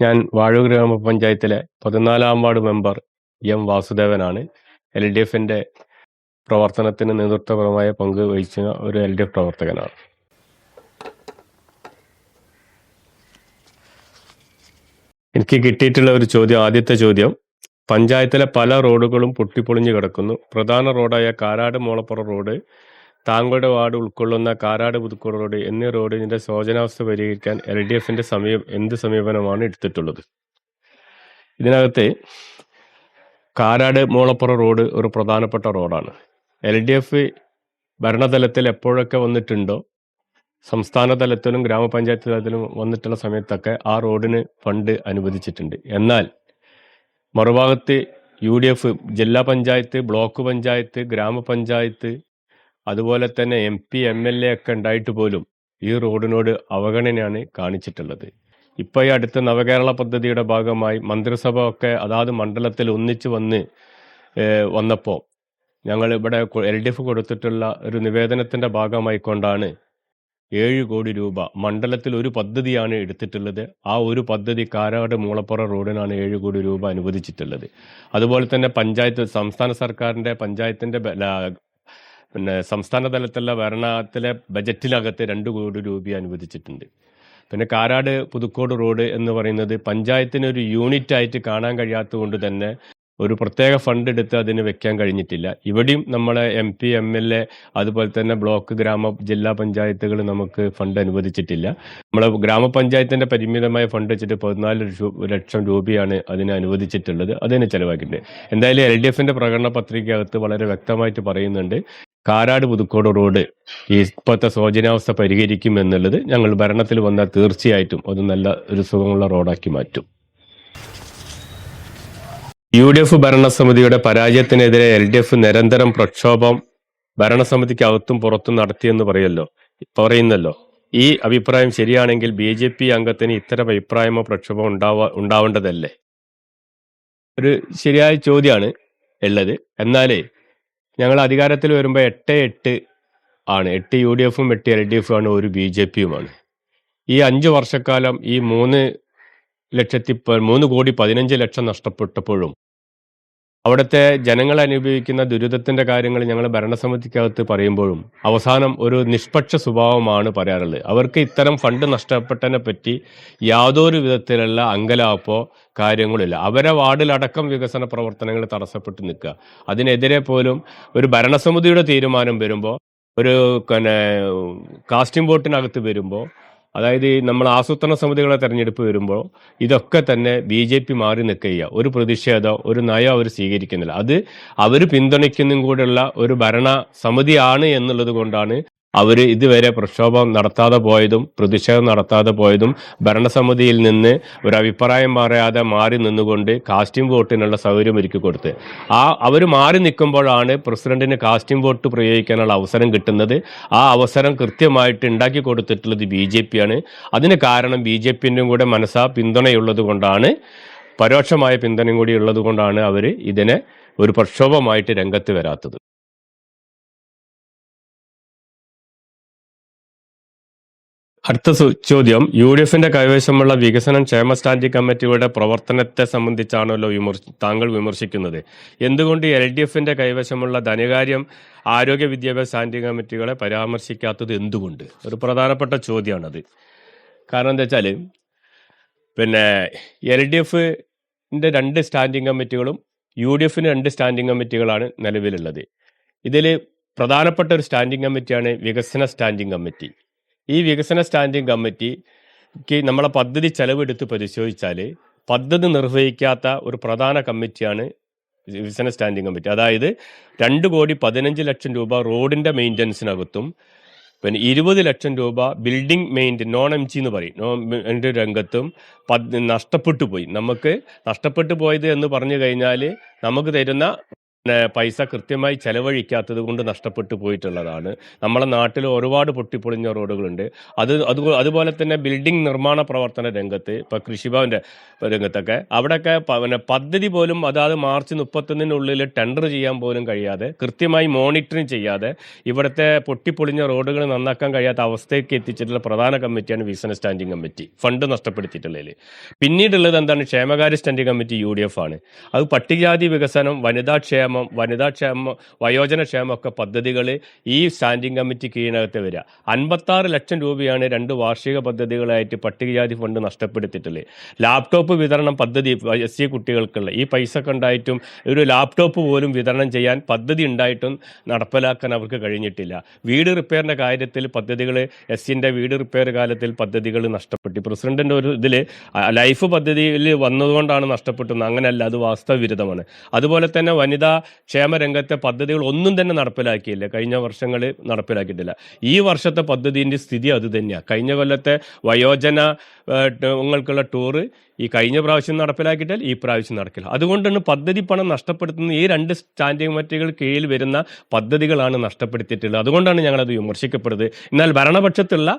ഞാൻ വാഴൂർ ഗ്രാമപഞ്ചായത്തിലെ പതിനാലാം വാർഡ് മെമ്പർ എം വാസുദേവനാണ്. എൽ ഡി എഫിന്റെ പ്രവർത്തനത്തിന് നേതൃത്വപരമായ പങ്ക് വഹിച്ച ഒരു എൽ ഡി എഫ് പ്രവർത്തകനാണ്. എനിക്ക് കിട്ടിയിട്ടുള്ള ഒരു ചോദ്യം ആദ്യത്തെ ചോദ്യം. പഞ്ചായത്തിലെ പല റോഡുകളും പൊട്ടിപ്പൊളിഞ്ഞു കിടക്കുന്നു. പ്രധാന റോഡായ കാരാട് മോളപ്പുറ റോഡ് താങ്കളുടെ വാർഡ് ഉൾക്കൊള്ളുന്ന കാരാട് പുതുക്കോട് റോഡ് എന്നീ റോഡിന്റെ ശോചനാവസ്ഥ പരിഹരിക്കാൻ എൽ ഡി എഫിന്റെ സമീപ എന്ത് സമീപനമാണ് എടുത്തിട്ടുള്ളത്? ഇതിനകത്ത് കാരാട് മൂളപ്പുറ റോഡ് ഒരു പ്രധാനപ്പെട്ട റോഡാണ്. എൽ ഡി എഫ് ഭരണതലത്തിൽ എപ്പോഴൊക്കെ വന്നിട്ടുണ്ടോ സംസ്ഥാന തലത്തിലും ഗ്രാമപഞ്ചായത്ത് തലത്തിലും വന്നിട്ടുള്ള സമയത്തൊക്കെ ആ റോഡിന് ഫണ്ട് അനുവദിച്ചിട്ടുണ്ട്. എന്നാൽ മറുഭാഗത്ത് യു ഡി എഫ് ജില്ലാ പഞ്ചായത്ത് ബ്ലോക്ക് പഞ്ചായത്ത് ഗ്രാമപഞ്ചായത്ത് അതുപോലെ തന്നെ M P M L A ഒക്കെ ഉണ്ടായിട്ട് പോലും ഈ റോഡിനോട് അവഗണനയാണ് കാണിച്ചിട്ടുള്ളത്. ഇപ്പൊ ഈ അടുത്ത നവകേരള പദ്ധതിയുടെ ഭാഗമായി മന്ത്രിസഭ ഒക്കെ അതാത് മണ്ഡലത്തിൽ ഒന്നിച്ചു വന്ന് വന്നപ്പോൾ ഞങ്ങൾ ഇവിടെ എൽ ഡി എഫ് കൊടുത്തിട്ടുള്ള ഒരു നിവേദനത്തിന്റെ ഭാഗമായിക്കൊണ്ടാണ് ഏഴ് കോടി രൂപ മണ്ഡലത്തിൽ ഒരു പദ്ധതിയാണ് എടുത്തിട്ടുള്ളത്. ആ ഒരു പദ്ധതി കാരാട് മൂളപ്പുറ റോഡിനാണ് ഏഴ് കോടി രൂപ അനുവദിച്ചിട്ടുള്ളത്. അതുപോലെ തന്നെ പഞ്ചായത്ത് സംസ്ഥാന ബ- ല- പിന്നെ സംസ്ഥാന തലത്തിലുള്ള ഭരണത്തിലെ ബജറ്റിനകത്ത് രണ്ട് കോടി രൂപ അനുവദിച്ചിട്ടുണ്ട്. പിന്നെ കാരാട് പുതുക്കോട് റോഡ് എന്ന് പറയുന്നത് പഞ്ചായത്തിന് ഒരു യൂണിറ്റ് ആയിട്ട് കാണാൻ കഴിയാത്തത് കൊണ്ട് തന്നെ ഒരു പ്രത്യേക ഫണ്ട് എടുത്ത് അതിന് വെക്കാൻ കഴിഞ്ഞിട്ടില്ല. ഇവിടെയും നമ്മളെ M P M L A അതുപോലെ തന്നെ ബ്ലോക്ക് ഗ്രാമ ജില്ലാ പഞ്ചായത്തുകൾ നമുക്ക് ഫണ്ട് അനുവദിച്ചിട്ടില്ല. നമ്മളെ ഗ്രാമപഞ്ചായത്തിന്റെ പരിമിതമായ ഫണ്ട് വെച്ചിട്ട് പതിനാല് ലക്ഷ- രൂപയാണ് അതിന് അനുവദിച്ചിട്ടുള്ളത്. അതിനെ ചെലവാക്കിയിട്ടുണ്ട്. എന്തായാലും എൽ ഡി എഫിന്റെ പ്രകടന പത്രികയകത്ത് വളരെ വ്യക്തമായിട്ട് പറയുന്നുണ്ട്. കാരാട് പുതുക്കോട് റോഡ് ഈ ഇപ്പോഴത്തെ ശോചനാവസ്ഥ പരിഹരിക്കും എന്നുള്ളത് ഞങ്ങൾ ഭരണത്തിൽ വന്നാൽ തീർച്ചയായിട്ടും അത് നല്ല ഒരു സുഖമുള്ള റോഡാക്കി മാറ്റും. യു ഡി എഫ് ഭരണസമിതിയുടെ പരാജയത്തിനെതിരെ എൽ ഡി എഫ് നിരന്തരം പ്രക്ഷോഭം ഭരണസമിതിക്ക് അകത്തും പുറത്തും നടത്തിയെന്ന് പറയല്ലോ പറയുന്നല്ലോ. ഈ അഭിപ്രായം ശരിയാണെങ്കിൽ ബി ജെ പി അംഗത്തിന് ഇത്തരം അഭിപ്രായമോ പ്രക്ഷോഭമോ ഉണ്ടാവാ ഉണ്ടാവേണ്ടതല്ലേ? ഒരു ശരിയായ ചോദ്യമാണ് ഉള്ളത്. എന്നാലേ ഞങ്ങൾ അധികാരത്തിൽ വരുമ്പോൾ എട്ട് എട്ട് ആണ്. എട്ട് യു ഡി എഫും എട്ട് എൽ ഡി എഫും ആണ് ഒരു ബി ജെ പിയുമാണ്. ഈ അഞ്ച് വർഷക്കാലം ഈ മൂന്ന് ലക്ഷത്തി മൂന്ന് കോടി പതിനഞ്ച് ലക്ഷം നഷ്ടപ്പെട്ടപ്പോഴും അവിടുത്തെ ജനങ്ങൾ അനുഭവിക്കുന്ന ദുരിതത്തിന്റെ കാര്യങ്ങൾ ഞങ്ങൾ ഭരണസമിതിക്കകത്ത് പറയുമ്പോഴും അവസാനം ഒരു നിഷ്പക്ഷ സ്വഭാവമാണ് പറയാറുള്ളത്. അവർക്ക് ഇത്തരം ഫണ്ട് നഷ്ടപ്പെട്ടതിനെ പറ്റി യാതൊരു വിധത്തിലുള്ള അങ്കലാപ്പോ കാര്യങ്ങളില്ല അവരെ വാർഡിലടക്കം വികസന പ്രവർത്തനങ്ങൾ തടസ്സപ്പെട്ട് നിൽക്കുക. അതിനെതിരെ പോലും ഒരു ഭരണസമിതിയുടെ തീരുമാനം വരുമ്പോൾ ഒരു പിന്നെ കാസ്റ്റിംഗ് ബോട്ടിനകത്ത് വരുമ്പോൾ അതായത് നമ്മൾ ആസൂത്രണ സമിതികളെ തെരഞ്ഞെടുപ്പ് വരുമ്പോൾ ഇതൊക്കെ തന്നെ ബി ജെ പി മാറി നിൽക്കുക ഒരു പ്രതിഷേധം ഒരു നയം അവർ സ്വീകരിക്കുന്നില്ല. അത് അവർ പിന്തുണയ്ക്കുന്നതും കൂടെയുള്ള ഒരു ഭരണ സമിതിയാണ് എന്നുള്ളത് കൊണ്ടാണ് അവർ ഇതുവരെ പ്രക്ഷോഭം നടത്താതെ പോയതും പ്രതിഷേധം നടത്താതെ പോയതും ഭരണസമിതിയിൽ നിന്ന് ഒരു അഭിപ്രായം പറയാതെ മാറി നിന്നുകൊണ്ട് കാസ്റ്റിംഗ് വോട്ടിനുള്ള സൗകര്യം ഒരുക്കി കൊടുത്ത്. ആ അവർ മാറി നിൽക്കുമ്പോഴാണ് പ്രസിഡന്റിന് കാസ്റ്റിംഗ് വോട്ട് പ്രയോഗിക്കാനുള്ള അവസരം കിട്ടുന്നത്. ആ അവസരം കൃത്യമായിട്ട് ഉണ്ടാക്കി കൊടുത്തിട്ടുള്ളത് ബി ജെ പി ആണ് അതിന് കാരണം ബി ജെ പിന്റെയും കൂടെ മനസ്സാ പിന്തുണയുള്ളത് കൊണ്ടാണ് പരോക്ഷമായ പിന്തുണയും കൂടി ഉള്ളത് കൊണ്ടാണ് അവർ ഇതിനെ ഒരു പ്രക്ഷോഭമായിട്ട് രംഗത്ത് വരാത്തത്. അടുത്ത ചോദ്യം. യു ഡി എഫിന്റെ കൈവശമുള്ള വികസനം ക്ഷേമ സ്റ്റാൻഡിംഗ് കമ്മിറ്റിയുടെ പ്രവർത്തനത്തെ സംബന്ധിച്ചാണല്ലോ വിമർശ താങ്കൾ വിമർശിക്കുന്നത്. എന്തുകൊണ്ട് എൽ ഡി എഫിന്റെ കൈവശമുള്ള ധനകാര്യം ആരോഗ്യ വിദ്യാഭ്യാസ സ്റ്റാൻഡിംഗ് കമ്മിറ്റികളെ പരാമർശിക്കാത്തത് എന്തുകൊണ്ട്? ഒരു പ്രധാനപ്പെട്ട ചോദ്യമാണത് കാരണം എന്താ വെച്ചാൽ പിന്നെ എൽ ഡി എഫിന്റെ രണ്ട് സ്റ്റാൻഡിംഗ് കമ്മിറ്റികളും യു ഡി എഫിന് രണ്ട് സ്റ്റാൻഡിംഗ് കമ്മിറ്റികളാണ് നിലവിലുള്ളത്. ഇതിൽ പ്രധാനപ്പെട്ട ഒരു സ്റ്റാൻഡിംഗ് കമ്മിറ്റിയാണ് വികസന സ്റ്റാൻഡിംഗ് കമ്മിറ്റി. ഈ വികസന സ്റ്റാൻഡിംഗ് കമ്മിറ്റിക്ക് നമ്മളെ പദ്ധതി ചെലവെടുത്ത് പരിശോധിച്ചാൽ പദ്ധതി നിർവഹിക്കാത്ത ഒരു പ്രധാന കമ്മിറ്റിയാണ് വികസന സ്റ്റാൻഡിംഗ് കമ്മിറ്റി. അതായത് രണ്ട് കോടി പതിനഞ്ച് ലക്ഷം രൂപ റോഡിന്റെ മെയിന്റനൻസിനകത്തും പിന്നെ ഇരുപത് ലക്ഷം രൂപ ബിൽഡിംഗ് മെയിന്റെ നോൺ എം ജി എന്ന് പറയും. നോൺ രംഗത്തും നഷ്ടപ്പെട്ടു പോയി. നമുക്ക് നഷ്ടപ്പെട്ടു പോയത് എന്ന് പറഞ്ഞു കഴിഞ്ഞാൽ നമുക്ക് തരുന്ന പൈസ കൃത്യമായി ചെലവഴിക്കാത്തത് കൊണ്ട് നഷ്ടപ്പെട്ടു പോയിട്ടുള്ളതാണ്. നമ്മളെ നാട്ടിൽ ഒരുപാട് പൊട്ടിപ്പൊളിഞ്ഞ റോഡുകളുണ്ട്. അത് അത് അതുപോലെ തന്നെ ബിൽഡിംഗ് നിർമ്മാണ പ്രവർത്തന രംഗത്ത് ഇപ്പോൾ കൃഷിഭവന്റെ രംഗത്തൊക്കെ അവിടെയൊക്കെ പിന്നെ പദ്ധതി പോലും അതാത് മാർച്ച് മുപ്പത്തൊന്നിനുള്ളിൽ ടെൻഡർ ചെയ്യാൻ പോലും കഴിയാതെ കൃത്യമായി മോണിറ്ററിങ് ചെയ്യാതെ ഇവിടുത്തെ പൊട്ടിപ്പൊളിഞ്ഞ റോഡുകൾ നന്നാക്കാൻ കഴിയാത്ത അവസ്ഥയ്ക്ക് എത്തിച്ചിട്ടുള്ള പ്രധാന കമ്മിറ്റിയാണ് വികസന സ്റ്റാൻഡിംഗ് കമ്മിറ്റി. ഫണ്ട് നഷ്ടപ്പെടുത്തിയിട്ടുള്ളതിൽ പിന്നീടുള്ളത് എന്താണ്? ക്ഷേമകാര്യ standing committee U D F ആണ്. അത് പട്ടികജാതി വികസനം വനിതാ ക്ഷേമം വനിതാ ക്ഷേമം വയോജന ക്ഷേമമൊക്കെ പദ്ധതികൾ ഈ സ്റ്റാൻഡിംഗ് കമ്മിറ്റി കീഴിനകത്ത് വരിക. അൻപത്താറ് ലക്ഷം രൂപയാണ് രണ്ട് വാർഷിക പദ്ധതികളായിട്ട് പട്ടികജാതി ഫണ്ട് നഷ്ടപ്പെടുത്തിയിട്ടുള്ളത്. ലാപ്ടോപ്പ് വിതരണം പദ്ധതി എസ് സി കുട്ടികൾക്കുള്ള ഈ പൈസ ഒക്കെ ഒരു ലാപ്ടോപ്പ് പോലും വിതരണം ചെയ്യാൻ പദ്ധതി ഉണ്ടായിട്ടും നടപ്പിലാക്കാൻ അവർക്ക് കഴിഞ്ഞിട്ടില്ല. വീട് റിപ്പയറിന്റെ കാര്യത്തിൽ പദ്ധതികൾ എസ് സിന്റെ വീട് റിപ്പയർ കാലത്തിൽ പദ്ധതികൾ നഷ്ടപ്പെട്ടു. പ്രസിഡന്റിന്റെ ഒരു ഇതിൽ ലൈഫ് പദ്ധതിയിൽ വന്നതുകൊണ്ടാണ് നഷ്ടപ്പെട്ടത്. അങ്ങനെയല്ല അത് വാസ്തവ വിരുദ്ധമാണ്. അതുപോലെ തന്നെ വനിതാ ക്ഷേമ രംഗത്തെ പദ്ധതികൾ ഒന്നും തന്നെ നടപ്പിലാക്കിയില്ല. കഴിഞ്ഞ വർഷങ്ങളിൽ നടപ്പിലാക്കിയിട്ടില്ല. ഈ വർഷത്തെ പദ്ധതിന്റെ സ്ഥിതി അത് തന്നെയാണ് കഴിഞ്ഞ കൊല്ലത്തെ വയോജന ങ്ങൾക്കുള്ള ടൂറ് ഈ കഴിഞ്ഞ പ്രാവശ്യം നടപ്പിലാക്കിയിട്ടാൽ ഈ പ്രാവശ്യം നടക്കില്ല. അതുകൊണ്ടാണ് പദ്ധതി പണം നഷ്ടപ്പെടുത്തുന്ന ഈ രണ്ട് സ്റ്റാൻഡിംഗ് കമ്മിറ്റികൾ കീഴിൽ വരുന്ന പദ്ധതികളാണ് നഷ്ടപ്പെടുത്തിയിട്ടുള്ളത്. അതുകൊണ്ടാണ് ഞങ്ങളത് വിമർശിക്കപ്പെടുന്നത്. എന്നാൽ ഭരണപക്ഷത്തുള്ള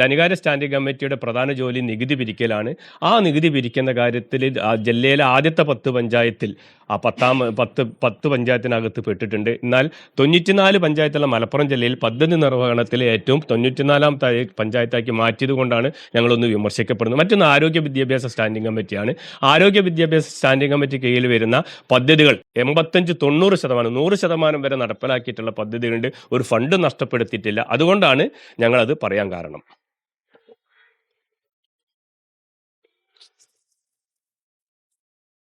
ധനകാര്യ സ്റ്റാൻഡിംഗ് കമ്മിറ്റിയുടെ പ്രധാന ജോലി നികുതി പിരിക്കലാണ്. ആ നികുതി പിരിക്കുന്ന കാര്യത്തിൽ ജില്ലയിലെ ആദ്യത്തെ പത്ത് പഞ്ചായത്തിൽ ആ പത്താം പത്ത് പത്ത് പഞ്ചായത്തിനകത്ത് പെട്ടിട്ടുണ്ട്. എന്നാൽ തൊണ്ണൂറ്റിനാല് പഞ്ചായത്തുള്ള മലപ്പുറം ജില്ലയിൽ പദ്ധതി നിർവഹണത്തിലെ ഏറ്റവും തൊണ്ണൂറ്റിനാലാം പഞ്ചായത്താക്കി മാറ്റിയത് കൊണ്ടാണ് ഞങ്ങളൊന്ന് വിമർശിക്കപ്പെടുന്നത്. മറ്റൊന്ന് ആരോഗ്യ വിദ്യാഭ്യാസ സ്റ്റാൻഡിംഗ് കമ്മിറ്റിയാണ്. ആരോഗ്യ വിദ്യാഭ്യാസ സ്റ്റാൻഡിംഗ് കമ്മിറ്റി കീഴിൽ വരുന്ന പദ്ധതികൾ എൺപത്തഞ്ച് തൊണ്ണൂറ് ശതമാനം നൂറ് ശതമാനം വരെ നടപ്പിലാക്കിയിട്ടുള്ള പദ്ധതികളുണ്ട്. ഒരു ഫണ്ട് നഷ്ടപ്പെടുത്തിയിട്ടില്ല. അതുകൊണ്ടാണ് ഞങ്ങളത് പറയാൻ കാരണം.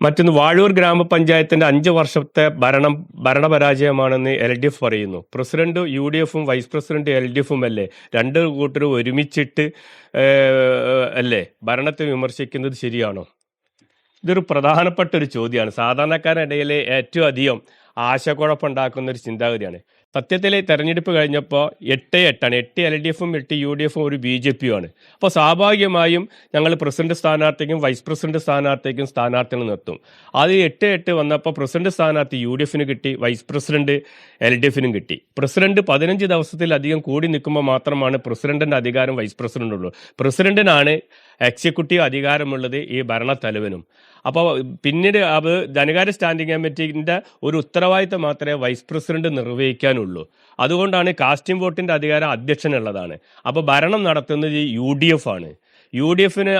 മറ്റൊന്ന് വാഴൂർ ഗ്രാമപഞ്ചായത്തിന്റെ അഞ്ച് വർഷത്തെ ഭരണം ഭരണപരാജയമാണെന്ന് എൽ ഡി എഫ് പറയുന്നു. പ്രസിഡന്റ് യു ഡി എഫും വൈസ് പ്രസിഡന്റ് എൽ ഡി എഫും അല്ലേ? രണ്ട് കൂട്ടരും ഒരുമിച്ചിട്ട് അല്ലേ? ഭരണത്തെ വിമർശിക്കുന്നത് ശരിയാണോ? ഇതൊരു പ്രധാനപ്പെട്ട ഒരു ചോദ്യമാണ്. സാധാരണക്കാരുടെ ഇടയിലെ ഏറ്റവും അധികം ആശയക്കുഴപ്പമുണ്ടാക്കുന്ന ഒരു ചിന്താഗതിയാണ്. സത്യത്തിൽ തെരഞ്ഞെടുപ്പ് കഴിഞ്ഞപ്പോൾ എട്ട് എട്ടാണ്. എട്ട് എൽ ഡി എഫും എട്ട് യു ഡി എഫും ഒരു ബി ജെ പിയുമാണ്. അപ്പോൾ സ്വാഭാവികമായും ഞങ്ങൾ പ്രസിഡന്റ് സ്ഥാനാർത്ഥിക്കും വൈസ് പ്രസിഡന്റ് സ്ഥാനാർത്ഥിക്കും സ്ഥാനാർത്ഥികൾ നിർത്തും. അത് എട്ട് എട്ട് വന്നപ്പോൾ പ്രസിഡന്റ് സ്ഥാനാർത്ഥി യു ഡി എഫിന് കിട്ടി വൈസ് പ്രസിഡന്റ് എൽ ഡി എഫിനും കിട്ടി. പ്രസിഡന്റ് പതിനഞ്ച് ദിവസത്തിലധികം കൂടി നിൽക്കുമ്പോൾ മാത്രമാണ് പ്രസിഡന്റിന്റെ അധികാരം വൈസ് പ്രസിഡന്റുള്ളൂ പ്രസിഡന്റിനാണ് എക്സിക്യൂട്ടീവ് അധികാരമുള്ളത് ഈ ഭരണത്തലവനും. അപ്പോൾ പിന്നീട് അത് ധനകാര്യ സ്റ്റാൻഡിംഗ് കമ്മിറ്റിന്റെ ഒരു ഉത്തരവാദിത്തം മാത്രമേ വൈസ് പ്രസിഡന്റ് നിർവഹിക്കാനുള്ളൂ. അതുകൊണ്ടാണ് കാസ്റ്റിംഗ് വോട്ടിന്റെ അധികാരം അധ്യക്ഷനുള്ളതാണ്. അപ്പോൾ ഭരണം നടത്തുന്നത് യു ഡി എഫ് ആണ്. യു ഡി എഫിന്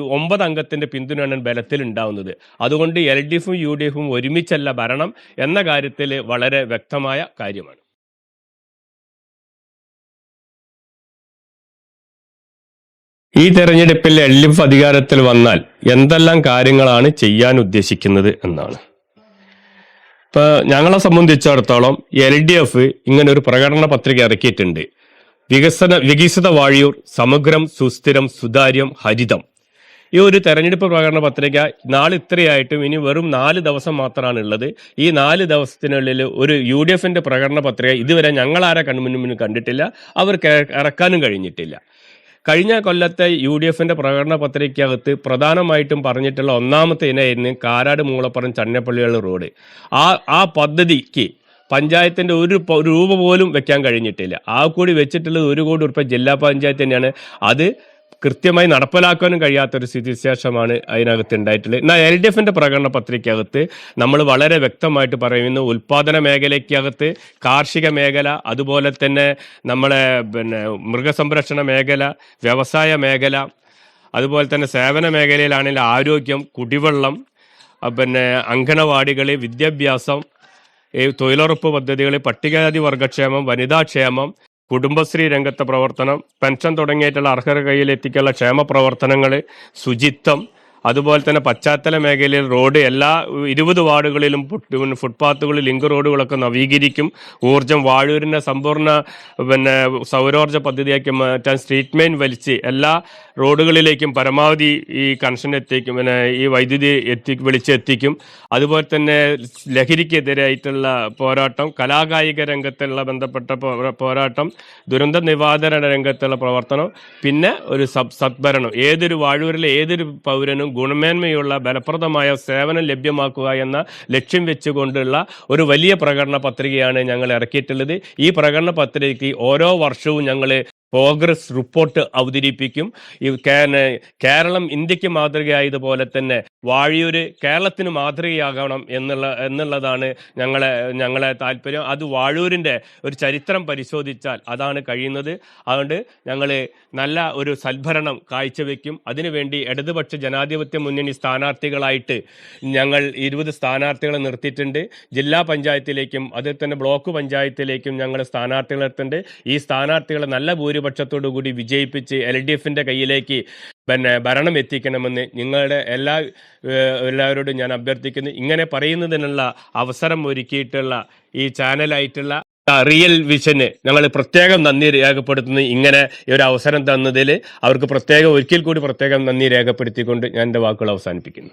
ഒമ്പത് അംഗത്തിന്റെ പിന്തുണയാണ് ബലത്തിൽ ഉണ്ടാവുന്നത്. അതുകൊണ്ട് എൽ ഡി എഫും യു ഡി എഫും ഒരുമിച്ചല്ല ഭരണം എന്ന കാര്യത്തിൽ വളരെ വ്യക്തമായ കാര്യമാണ്. ഈ തെരഞ്ഞെടുപ്പിൽ എൽ എഫ് അധികാരത്തിൽ വന്നാൽ എന്തെല്ലാം കാര്യങ്ങളാണ് ചെയ്യാൻ ഉദ്ദേശിക്കുന്നത് എന്നാണ്. ഇപ്പൊ ഞങ്ങളെ സംബന്ധിച്ചിടത്തോളം എൽ ഡി എഫ് ഇങ്ങനെ ഒരു പ്രകടന പത്രിക ഇറക്കിയിട്ടുണ്ട്. വികസന വികസിത വാഴിയൂർ സമഗ്രം സുസ്ഥിരം സുതാര്യം ഹരിതം. ഈ ഒരു തെരഞ്ഞെടുപ്പ് പ്രകടന പത്രിക നാളെ ഇത്രയായിട്ടും ഇനി വെറും നാല് ദിവസം മാത്രമാണ് ഉള്ളത്. ഈ നാല് ദിവസത്തിനുള്ളിൽ ഒരു യു ഡി എഫിന്റെ പ്രകടന പത്രിക ഇതുവരെ ഞങ്ങളാരെ കൺമുന്നിൽ കണ്ടിട്ടില്ല. അവർക്ക് ഇറക്കാനും കഴിഞ്ഞിട്ടില്ല. കഴിഞ്ഞ കൊല്ലത്തെ യു ഡി എഫിന്റെ പ്രകടന പത്രികയ്ക്കകത്ത് പ്രധാനമായിട്ടും പറഞ്ഞിട്ടുള്ള ഒന്നാമത്തെ ഇനമായിരുന്നു കാരാട് മൂളപ്പുറം ചന്നപ്പള്ളികൾ റോഡ്. ആ ആ പദ്ധതിക്ക് പഞ്ചായത്തിന്റെ ഒരു ഒരു രൂപ പോലും വെക്കാൻ കഴിഞ്ഞിട്ടില്ല. ആ കൂടി വെച്ചിട്ടുള്ളത് ഒരു കോടി ഉറുപ്പ ജില്ലാ പഞ്ചായത്ത് തന്നെയാണ്. അത് കൃത്യമായി നടപ്പിലാക്കാനും കഴിയാത്തൊരു സ്ഥിതിവിശേഷമാണ് അതിനകത്ത് ഉണ്ടായിട്ടുള്ളത്. എന്നാൽ എൽ ഡി എഫിന്റെ പ്രകടന പത്രികയ്ക്കകത്ത് നമ്മൾ വളരെ വ്യക്തമായിട്ട് പറയുന്നു ഉൽപാദന മേഖലയ്ക്കകത്ത് കാർഷിക മേഖല അതുപോലെ തന്നെ നമ്മളെ പിന്നെ മൃഗസംരക്ഷണ മേഖല വ്യവസായ മേഖല അതുപോലെ തന്നെ സേവന മേഖലയിലാണെങ്കിൽ ആരോഗ്യം കുടിവെള്ളം പിന്നെ അങ്കണവാടികൾ വിദ്യാഭ്യാസം തൊഴിലുറപ്പ് പദ്ധതികൾ പട്ടികജാതി വർഗക്ഷേമം വനിതാക്ഷേമം കുടുംബശ്രീ രംഗത്തെ പ്രവർത്തനം പെൻഷൻ തുടങ്ങിയിട്ടുള്ള അർഹര കയ്യിലെത്തിക്കാനുള്ള ക്ഷേമ പ്രവർത്തനങ്ങൾ ശുചിത്വം അതുപോലെ തന്നെ പശ്ചാത്തല മേഖലയിൽ റോഡ് എല്ലാ ഇരുപത് വാർഡുകളിലും ഫുട് ഫുട്പാത്തുകൾ ലിങ്ക് റോഡുകളൊക്കെ നവീകരിക്കും. ഊർജം വാഴൂരിനെ സമ്പൂർണ പിന്നെ സൗരോർജ പദ്ധതിയാക്കി മാറ്റാൻ സ്ട്രീറ്റ് മെയിൻ വലിച്ച് എല്ലാ റോഡുകളിലേക്കും പരമാവധി ഈ കണക്ഷൻ എത്തിക്കും. പിന്നെ ഈ വൈദ്യുതി എത്തി വിളിച്ചെത്തിക്കും അതുപോലെ തന്നെ ലഹരിക്കെതിരായിട്ടുള്ള പോരാട്ടം കലാകായിക രംഗത്തുള്ള ബന്ധപ്പെട്ട പോരാട്ടം ദുരന്ത നിവാരണ രംഗത്തുള്ള പ്രവർത്തനം പിന്നെ ഒരു സബ് ഏതൊരു വാഴൂരിലെ ഏതൊരു പൗരനും ഗുണമേന്മയുള്ള ഫലപ്രദമായ സേവനം ലഭ്യമാക്കുക എന്ന ലക്ഷ്യം വെച്ചുകൊണ്ടുള്ള ഒരു വലിയ പ്രകടന പത്രികയാണ് ഞങ്ങൾ ഇറക്കിയിട്ടുള്ളത്. ഈ പ്രകടന പത്രികയ്ക്ക് ഓരോ വർഷവും ഞങ്ങൾ പ്രോഗ്രസ് റിപ്പോർട്ട് അവതരിപ്പിക്കും. ഈ കേരളം ഇന്ത്യയ്ക്ക് മാതൃകയായതുപോലെ തന്നെ വാഴിയൂര് കേരളത്തിന് മാതൃകയാകണം എന്നുള്ള എന്നുള്ളതാണ് ഞങ്ങളെ ഞങ്ങളെ താല്പര്യം. അത് വാഴൂരിന്റെ ഒരു ചരിത്രം പരിശോധിച്ചാൽ അതാണ് കഴിയുന്നത്. അതുകൊണ്ട് ഞങ്ങൾ നല്ല ഒരു സൽഭരണം കാഴ്ചവെക്കും. അതിനുവേണ്ടി ഇടതുപക്ഷ ജനാധിപത്യ മുന്നണി സ്ഥാനാർത്ഥികളായിട്ട് ഞങ്ങൾ ഇരുപത് സ്ഥാനാർത്ഥികളെ നിർത്തിയിട്ടുണ്ട്. ജില്ലാ പഞ്ചായത്തിലേക്കും അതിൽ തന്നെ ബ്ലോക്ക് പഞ്ചായത്തിലേക്കും ഞങ്ങൾ സ്ഥാനാർത്ഥികളെ നിർത്തുന്നുണ്ട് ഈ സ്ഥാനാർത്ഥികളെ നല്ല കൂടി വിജയിപ്പിച്ച് എൽ ഡി എഫിന്റെ കയ്യിലേക്ക് പിന്നെ ഭരണം എത്തിക്കണമെന്ന് നിങ്ങളുടെ എല്ലാ എല്ലാവരോടും ഞാൻ അഭ്യർത്ഥിക്കുന്നു. ഇങ്ങനെ പറയുന്നതിനുള്ള അവസരം ഒരുക്കിയിട്ടുള്ള ഈ ചാനലായിട്ടുള്ള റിയൽ വിഷന് ഞങ്ങൾ പ്രത്യേകം നന്ദി രേഖപ്പെടുത്തുന്നു. ഇങ്ങനെ ഈ ഒരു അവസരം തന്നതിൽ അവർക്ക് പ്രത്യേകം ഒരിക്കൽ കൂടി പ്രത്യേകം നന്ദി രേഖപ്പെടുത്തിക്കൊണ്ട് ഞാൻ എന്റെ വാക്കുകൾ അവസാനിപ്പിക്കുന്നു.